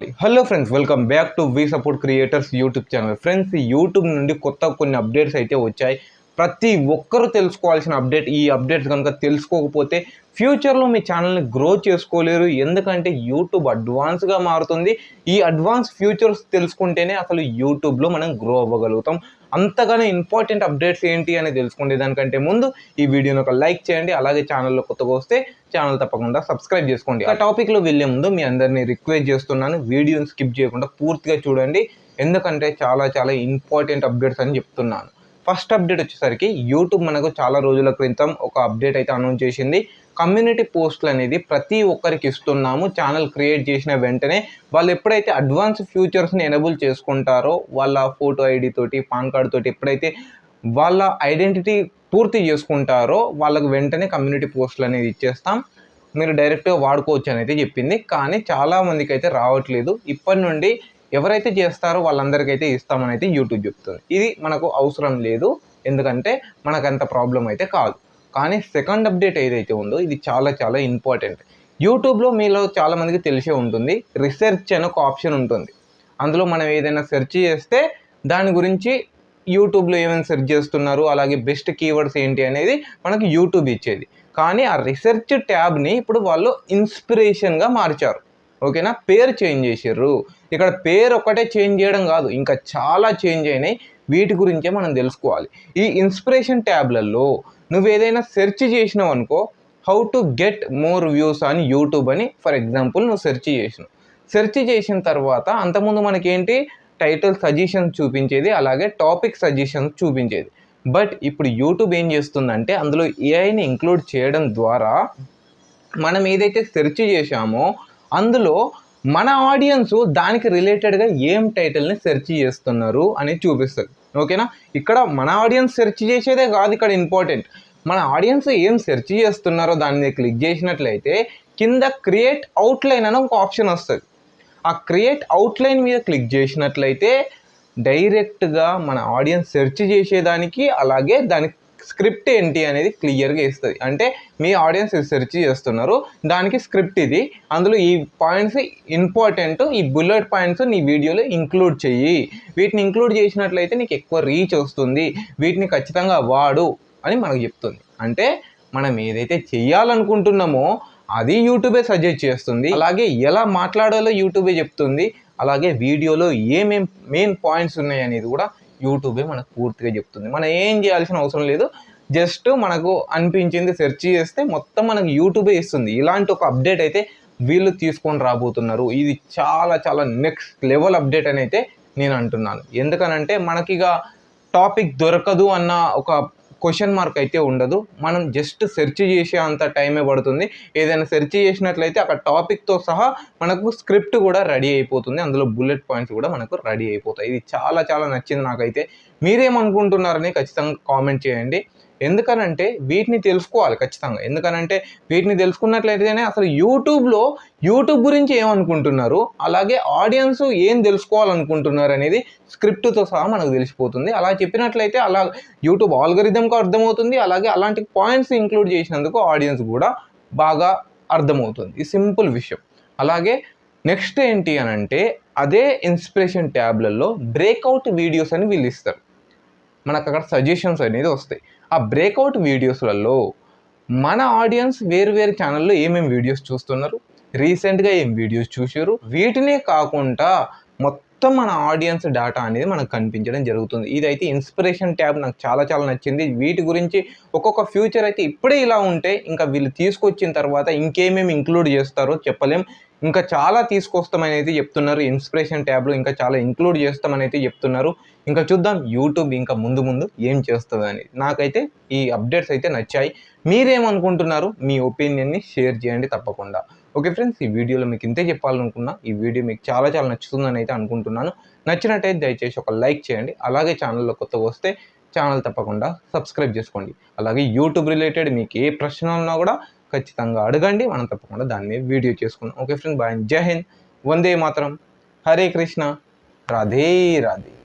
Hello friends welcome back to V support creators YouTube channel friends YouTube నుండి కొత్త కొన్ని updates అయితే వచ్చాయి. ప్రతి ఒక్కరూ తెలుసుకోవాల్సిన అప్డేట్ ఈ అప్డేట్స్ కనుక తెలుసుకోకపోతే ఫ్యూచర్లో మీ ఛానల్ని గ్రో చేసుకోలేరు. ఎందుకంటే యూట్యూబ్ అడ్వాన్స్గా మారుతుంది. ఈ అడ్వాన్స్ ఫ్యూచర్స్ తెలుసుకుంటేనే అసలు యూట్యూబ్లో మనం గ్రో అవ్వగలుగుతాం. అంతగానే ఇంపార్టెంట్ అప్డేట్స్ ఏంటి అని తెలుసుకునే దానికంటే ముందు ఈ వీడియోని ఒక లైక్ చేయండి. అలాగే ఛానల్లో కొత్తగా వస్తే ఛానల్ తప్పకుండా సబ్స్క్రైబ్ చేసుకోండి. ఆ టాపిక్లో వెళ్ళే ముందు మీ అందరినీ రిక్వెస్ట్ చేస్తున్నాను. వీడియోని స్కిప్ చేయకుండా పూర్తిగా చూడండి. ఎందుకంటే చాలా చాలా ఇంపార్టెంట్ అప్డేట్స్ అని చెప్తున్నాను. ఫస్ట్ అప్డేట్ వచ్చేసరికి యూట్యూబ్ మనకు చాలా రోజుల క్రితం ఒక అప్డేట్ అయితే అనౌన్స్ చేసింది. కమ్యూనిటీ పోస్టులు అనేది ప్రతి ఒక్కరికి ఇస్తున్నాము. ఛానల్ క్రియేట్ చేసిన వెంటనే వాళ్ళు ఎప్పుడైతే అడ్వాన్స్ ఫ్యూచర్స్ని ఎనబుల్ చేసుకుంటారో వాళ్ళ ఫోటో ఐడి తోటి పాన్ కార్డ్ తోటి ఎప్పుడైతే వాళ్ళ ఐడెంటిటీ పూర్తి చేసుకుంటారో వాళ్ళకు వెంటనే కమ్యూనిటీ పోస్టులు అనేది ఇచ్చేస్తాం. మీరు డైరెక్ట్గా వాడుకోవచ్చు అని అయితే చెప్పింది. కానీ చాలా మందికి అయితే రావట్లేదు. ఇప్పటి నుండి ఎవరైతే చేస్తారో వాళ్ళందరికైతే ఇస్తామని అయితే యూట్యూబ్ చెప్తుంది. ఇది మనకు అవసరం లేదు. ఎందుకంటే మనకు అంత ప్రాబ్లం అయితే కాదు. కానీ సెకండ్ అప్డేట్ ఏదైతే ఉందో ఇది చాలా చాలా ఇంపార్టెంట్. యూట్యూబ్లో మీలో చాలామందికి తెలిసే ఉంటుంది. రీసెర్చ్ అని ఒక ఆప్షన్ ఉంటుంది. అందులో మనం ఏదైనా సెర్చ్ చేస్తే దాని గురించి యూట్యూబ్లో ఏమైనా సెర్చ్ చేస్తున్నారు అలాగే బెస్ట్ కీవర్డ్స్ ఏంటి అనేది మనకి యూట్యూబ్ ఇచ్చేది. కానీ ఆ రీసెర్చ్ ట్యాబ్ని ఇప్పుడు వాళ్ళు ఇన్స్పిరేషన్గా మార్చారు. ఓకేనా? పేరు చేంజ్ చేసారు ఇక్కడ పేరు ఒకటే చేంజ్ చేయడం కాదు ఇంకా చాలా చేంజ్ అయినాయి. వీటి గురించే మనం తెలుసుకోవాలి. ఈ ఇన్స్పిరేషన్ ట్యాబ్లలో నువ్వు ఏదైనా సెర్చ్ చేసినావు అనుకో how to get more views on YouTube అని ఫర్ ఎగ్జాంపుల్ నువ్వు సెర్చ్ చేసినావు. సెర్చ్ చేసిన తర్వాత అంతకుముందు మనకేంటి? టైటిల్ సజెషన్స్ చూపించేది అలాగే టాపిక్ సజెషన్స్ చూపించేది. బట్ ఇప్పుడు యూట్యూబ్ ఏం చేస్తుందంటే అందులో ఏఐని ఇంక్లూడ్ చేయడం ద్వారా మనం ఏదైతే సెర్చ్ చేశామో అందులో మన ఆడియన్స్ దానికి రిలేటెడ్గా ఏం టైటిల్ని సెర్చ్ చేస్తున్నారు అని చూపిస్తుంది. ఓకేనా ఇక్కడ మన ఆడియన్స్ సెర్చ్ చేసేదే కాదు ఇక్కడ ఇంపార్టెంట్ మన ఆడియన్స్ ఏం సెర్చ్ చేస్తున్నారో దాని మీద క్లిక్ చేసినట్లయితే కింద క్రియేట్ అవుట్లైన్ అని ఒక ఆప్షన్ వస్తుంది. ఆ క్రియేట్ అవుట్లైన్ మీద క్లిక్ చేసినట్లయితే డైరెక్ట్గా మన ఆడియన్స్ సెర్చ్ చేసేదానికి అలాగే దానికి స్క్రిప్ట్ ఏంటి అనేది క్లియర్గా ఇస్తుంది. అంటే మీ ఆడియన్స్ సెర్చ్ చేస్తున్నారు. దానికి స్క్రిప్ట్ ఇది. అందులో ఈ పాయింట్స్ ఇంపార్టెంట్. ఈ బుల్లెట్ పాయింట్స్ నీ వీడియోలో ఇంక్లూడ్ చెయ్యి. వీటిని ఇంక్లూడ్ చేసినట్లయితే నీకు ఎక్కువ రీచ్ వస్తుంది. వీటిని ఖచ్చితంగా వాడు అని మనకు చెప్తుంది. అంటే మనం ఏదైతే చేయాలనుకుంటున్నామో అది యూట్యూబే సజెస్ట్ చేస్తుంది. అలాగే ఎలా మాట్లాడాలో యూట్యూబే చెప్తుంది. అలాగే వీడియోలో ఏమేం మెయిన్ పాయింట్స్ ఉన్నాయి అనేది కూడా యూట్యూబే మనకు పూర్తిగా చెప్తుంది. మనం ఏం చేయాల్సిన అవసరం లేదు. జస్ట్ మనకు అనిపించింది సెర్చ్ చేస్తే మొత్తం మనకు యూట్యూబే ఇస్తుంది. ఇలాంటి ఒక అప్డేట్ అయితే వీళ్ళు తీసుకొని రాబోతున్నారు. ఇది చాలా చాలా నెక్స్ట్ లెవెల్ అప్డేట్ అని అయితే నేను అంటున్నాను. ఎందుకనంటే మనకి ఇక టాపిక్ దొరకదు అన్న ఒక క్వశ్చన్ మార్క్ అయితే ఉండదు. మనం జస్ట్ సెర్చ్ చేసే అంత టైమే పడుతుంది. ఏదైనా సెర్చ్ చేసినట్లయితే అక్కడ టాపిక్తో సహా మనకు స్క్రిప్ట్ కూడా రెడీ అయిపోతుంది. అందులో బుల్లెట్ పాయింట్స్ కూడా మనకు రెడీ అయిపోతాయి. ఇది చాలా చాలా నచ్చింది నాకైతే. మీరేమనుకుంటున్నారని ఖచ్చితంగా కామెంట్ చేయండి. ఎందుకనంటే వీటిని తెలుసుకోవాలి ఖచ్చితంగా. ఎందుకనంటే వీటిని తెలుసుకున్నట్లయితేనే అసలు యూట్యూబ్లో యూట్యూబ్ గురించి ఏమనుకుంటున్నారు అలాగే ఆడియన్స్ ఏం తెలుసుకోవాలనుకుంటున్నారు అనేది స్క్రిప్ట్తో సహా మనకు తెలిసిపోతుంది. అలా చెప్పినట్లయితే అలా యూట్యూబ్ ఆల్గరిథంకి అర్థమవుతుంది అలాగే అలాంటి పాయింట్స్ ఇంక్లూడ్ చేసినందుకు ఆడియన్స్ కూడా బాగా అర్థమవుతుంది. ఈ సింపుల్ విషయం. అలాగే నెక్స్ట్ ఏంటి అని అంటే అదే ఇన్స్పిరేషన్ ట్యాబ్లలో బ్రేక్అవుట్ వీడియోస్ అని వీళ్ళు ఇస్తారు. మనకు అక్కడ సజెషన్స్ అనేది వస్తాయి. ఆ బ్రేక్అవుట్ వీడియోస్లలో మన ఆడియన్స్ వేరు వేరు ఛానల్లో ఏమేమి వీడియోస్ చూస్తున్నారు? రీసెంట్గా ఏం వీడియోస్ చూసారు వీటినే కాకుండా మొత్తం మొత్తం మన ఆడియన్స్ డేటా అనేది మనకు కనిపించడం జరుగుతుంది. ఇదైతే ఇన్స్పిరేషన్ ట్యాబ్ నాకు చాలా చాలా నచ్చింది. వీటి గురించి ఒక్కొక్క ఫ్యూచర్ అయితే ఇప్పుడే ఇలా ఉంటే ఇంకా వీళ్ళు తీసుకొచ్చిన తర్వాత ఇంకేమేమి ఇంక్లూడ్ చేస్తారో చెప్పలేం. ఇంకా చాలా తీసుకొస్తామని అయితే చెప్తున్నారు. ఇన్స్పిరేషన్ ట్యాబ్లో ఇంకా చాలా ఇంక్లూడ్ చేస్తామని అయితే చెప్తున్నారు. ఇంకా చూద్దాం యూట్యూబ్ ఇంకా ముందు ముందు ఏం చేస్తుంది అని. నాకైతే ఈ అప్డేట్స్ అయితే నచ్చాయి. మీరేమనుకుంటున్నారు? మీ ఒపీనియన్ని షేర్ చేయండి తప్పకుండా. ఓకే ఫ్రెండ్స్ ఈ వీడియోలో మీకు ఇంతే చెప్పాలనుకున్నా ఈ వీడియో మీకు చాలా చాలా నచ్చుతుందని అయితే అనుకుంటున్నాను. నచ్చినట్టయితే దయచేసి ఒక లైక్ చేయండి. అలాగే ఛానల్లో కొత్తగా వస్తే ఛానల్ తప్పకుండా సబ్స్క్రైబ్ చేసుకోండి. అలాగే యూట్యూబ్ రిలేటెడ్ మీకు ఏ ప్రశ్న ఉన్నా కూడా ఖచ్చితంగా అడగండి. మనం తప్పకుండా దాన్ని వీడియో చేసుకుందాం. Okay friends bye. జై హింద్. వందే మాత్రం. హరే కృష్ణ. రాధే రాధే.